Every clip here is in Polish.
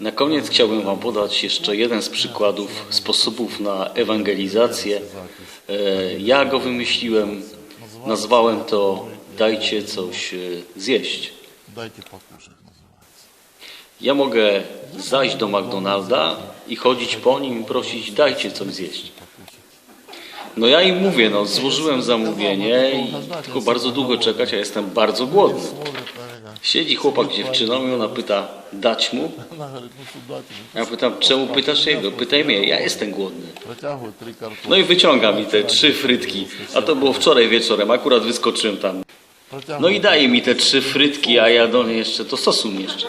Na koniec chciałbym Wam podać jeszcze jeden z przykładów sposobów na ewangelizację. E, ja go wymyśliłem, nazwałem to Dajcie coś e, zjeść. Ja mogę zajść do McDonalda i chodzić po nim i prosić dajcie coś zjeść. No ja im mówię, no złożyłem zamówienie i tylko bardzo długo czekać, a jestem bardzo głodny. Siedzi chłopak z dziewczyną i ona pyta, dać mu? Ja pytam, czemu pytasz jego? Pytaj mnie, ja jestem głodny. No i wyciąga mi te trzy frytki, a to było wczoraj wieczorem, akurat wyskoczyłem tam. No i daje mi te trzy frytki, a ja do niej jeszcze, to sosun jeszcze.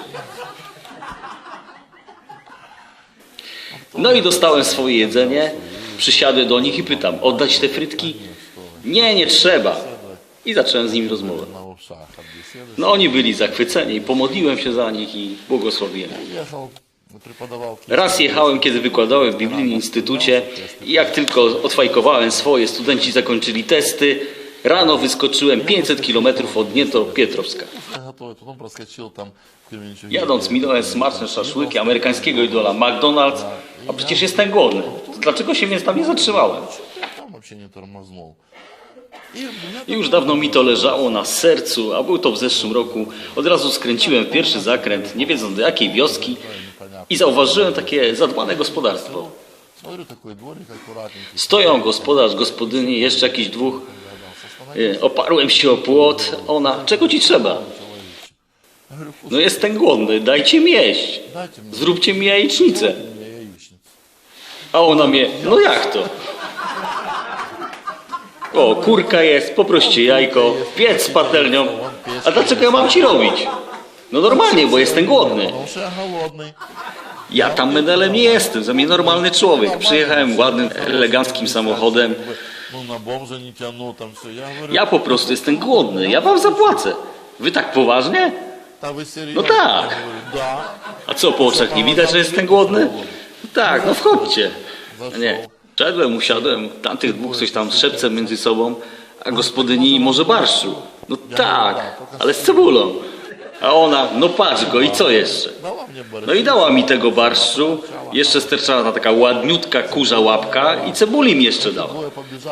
No i dostałem swoje jedzenie, przysiadłem do nich i pytam, oddać te frytki? Nie, nie trzeba. I zacząłem z nimi rozmowę. No oni byli zachwyceni, pomodliłem się za nich i błogosławiłem. Raz jechałem, kiedy wykładałem w Biblijnym Instytucie i jak tylko odfajkowałem swoje, studenci zakończyli testy, rano wyskoczyłem 500 km od Dniepropietrowska. Jadąc minąłem smaczne szaszłyki amerykańskiego idola McDonald's, a przecież jestem głodny. Dlaczego się więc tam nie zatrzymałem? Się nie tormozmą. Już dawno mi to leżało na sercu, a był to w zeszłym roku. Od razu skręciłem pierwszy zakręt, nie wiedząc do jakiej wioski i zauważyłem takie zadbane gospodarstwo. Stoją gospodarz, gospodyni, jeszcze jakiś dwóch. Y, oparłem się o płot. Ona, czego ci trzeba? No jestem głodny, dajcie mi jeść. Zróbcie mi jajecznicę. A ona mnie, no jak to? O, kurka jest, poproście jajko, piec z patelnią. A dlaczego ja mam ci robić? No normalnie, bo jestem głodny. Ja tam medalem nie jestem, za mnie normalny człowiek. Przyjechałem ładnym, eleganckim samochodem. Ja po prostu jestem głodny, ja wam zapłacę. Wy tak poważnie? No tak. A co, po oczach nie widać, że jestem głodny? Tak, no wchodźcie. Nie. Szedłem, usiadłem, tamtych dwóch coś tam szepcem między sobą, a gospodyni może barszczu. No tak, ale z cebulą. A ona, no patrz go i co jeszcze? No i dała mi tego barszczu, jeszcze sterczała na taka ładniutka kurza łapka i cebuli mi jeszcze dała.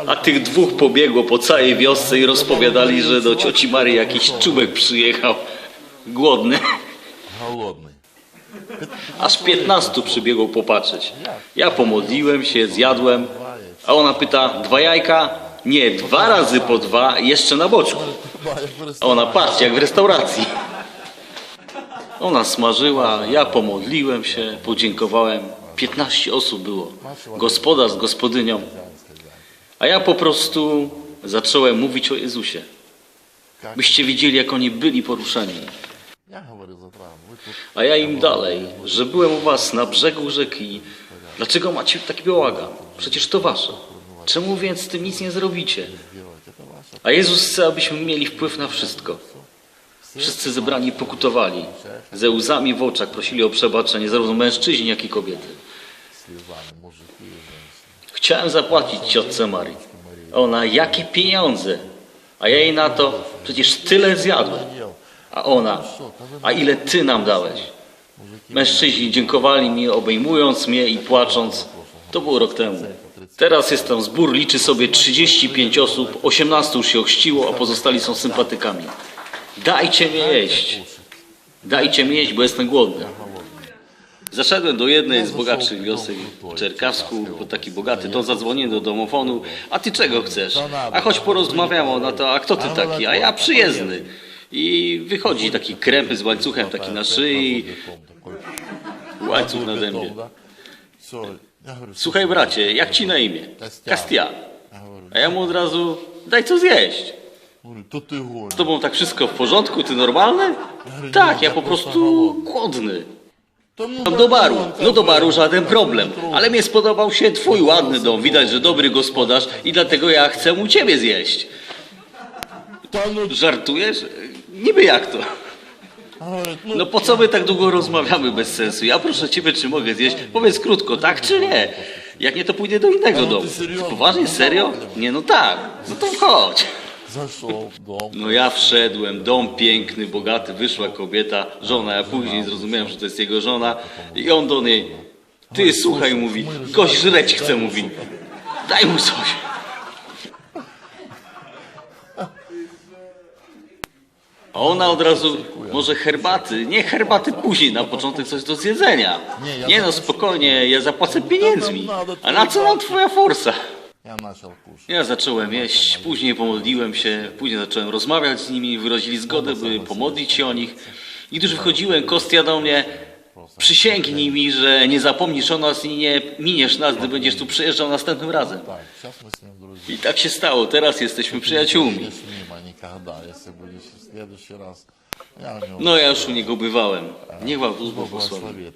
A tych dwóch pobiegło po całej wiosce i rozpowiadali, że do cioci Mary jakiś czubek przyjechał. Głodny. Głodny. Aż piętnastu przybiegło popatrzeć. Ja pomodliłem się, zjadłem, a ona pyta, dwa jajka? Nie, dwa razy po dwa, jeszcze na boczku. A ona, patrz, jak w restauracji. Ona smażyła, ja pomodliłem się, podziękowałem. Piętnaście osób było, gospoda z gospodynią. A ja po prostu zacząłem mówić o Jezusie. Byście widzieli, jak oni byli poruszeni. A ja im dalej, że byłem u was na brzegu rzeki. Dlaczego macie taki bałagan? Przecież to wasze. Czemu więc z tym nic nie zrobicie? A Jezus chce, abyśmy mieli wpływ na wszystko. Wszyscy zebrani pokutowali. Ze łzami w oczach prosili o przebaczenie zarówno mężczyźni, jak i kobiety. Chciałem zapłacić ciotce Marii. Ona, jakie pieniądze? A ja jej na to, przecież tyle zjadłem. A ona, a ile ty nam dałeś? Mężczyźni dziękowali mi, obejmując mnie i płacząc. To było rok temu. Teraz jest tam zbór, liczy sobie 35 osób, 18 już się ochrzciło, a pozostali są sympatykami. Dajcie mi jeść. Dajcie mi jeść, bo jestem głodny. Zaszedłem do jednej z bogatszych wiosek w Czerkawsku, bo taki bogaty, to zadzwoniłem do domofonu. A ty czego chcesz? A choć porozmawiamy, na to, a kto ty taki? A ja przyjezdny. I wychodzi taki krem z łańcuchem taki na szyi, łańcuch na zębie. Słuchaj bracie, jak ci na imię? Kastian. A ja mu od razu, daj co zjeść. Z tobą tak wszystko w porządku, ty normalny? Tak, ja po prostu głodny. Do baru. No do baru żaden problem. Ale mnie spodobał się twój ładny dom. Widać, że dobry gospodarz i dlatego ja chcę u ciebie zjeść. Żartujesz? Niby jak to? No po co my tak długo rozmawiamy bez sensu? Ja proszę ciebie, czy mogę zjeść? Powiedz krótko, tak czy nie? Jak nie, to pójdę do innego domu. Poważnie, serio? Nie, no tak. No to chodź. No ja wszedłem, dom piękny, bogaty, wyszła kobieta, żona. Ja później zrozumiałem, że to jest jego żona i on do niej, ty słuchaj, mówi, gość żreć chce, mówi, daj mu coś. A ona od razu, może herbaty, nie herbaty później, na początek coś do zjedzenia. Nie no, spokojnie, ja zapłacę pieniędzmi. A na co nam twoja forsa? Ja zacząłem jeść, później pomodliłem się, później zacząłem rozmawiać z nimi, wyrazili zgodę, by pomodlić się o nich. I gdy już wychodziłem, Kostia do mnie, przysięgnij mi, że nie zapomnisz o nas i nie miniesz nas, gdy będziesz tu przyjeżdżał następnym razem. I tak się stało, teraz jesteśmy przyjaciółmi. Raz. Ja No ja już u niego bywałem. Niech Wam Bóg błogosławi.